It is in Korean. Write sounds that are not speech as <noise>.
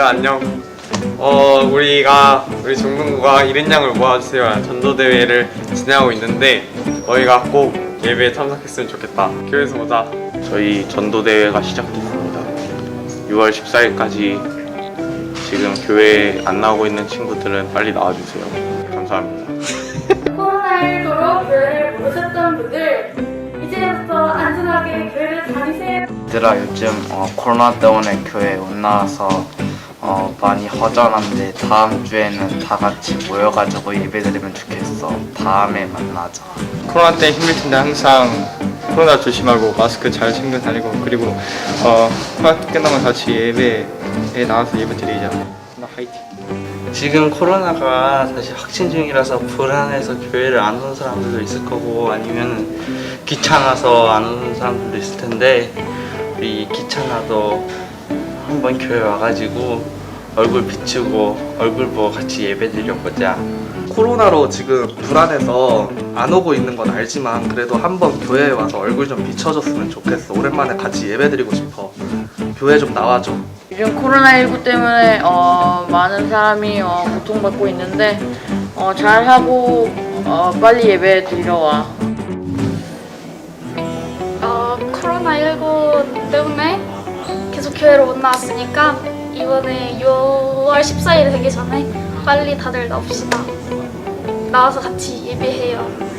다들 안녕. 어 우리가 우리 중등부가 1인양을 모아주세요 전도대회를 진행하고 있는데 너희가 꼭 예배에 참석했으면 좋겠다. 교회에서 보자. 저희 전도대회가 시작됐습니다. 6월 14일까지 지금 교회에 안 나오고 있는 친구들은 빨리 나와주세요. 감사합니다. <laughs> 코로나19로 교회를 모르셨던 분들 이제부터 안전하게 교회를 다니세요. 얘들아 요즘 어, 코로나 때문에 교회 못 나와서 어, 많이 허전한데 다음 주에는 다 같이 모여가지고 예배드리면 좋겠어. 다음에 만나자. 코로나 때 힘들 텐데 항상 코로나 조심하고 마스크 잘 챙겨 다니고 그리고 어 코로나 끝나면 같이 예배에 나와서 예배 드리자. 나 화이팅. 지금 코로나가 사실 확진 중이라서 불안해서 교회를 안 오는 사람들도 있을 거고 아니면 귀찮아서 안 오는 사람들도 있을 텐데 우리 귀찮아도 한번 교회 와가지고 얼굴 비추고 얼굴 보고 같이 예배 드려보자. 코로나로 지금 불안해서 안 오고 있는 건 알지만 그래도 한번 교회에 와서 얼굴 좀 비춰줬으면 좋겠어. 오랜만에 같이 예배 드리고 싶어. 교회 좀 나와줘. 요즘 코로나19 때문에 어, 많은 사람이 어, 고통받고 있는데 어, 잘하고 어, 빨리 예배 드리러 와. 어, 코로나19 때문에 교회를 못 나왔으니까 이번에 6월 14일이 되기 전에 빨리 다들 나옵시다. 나와서 같이 예배해요.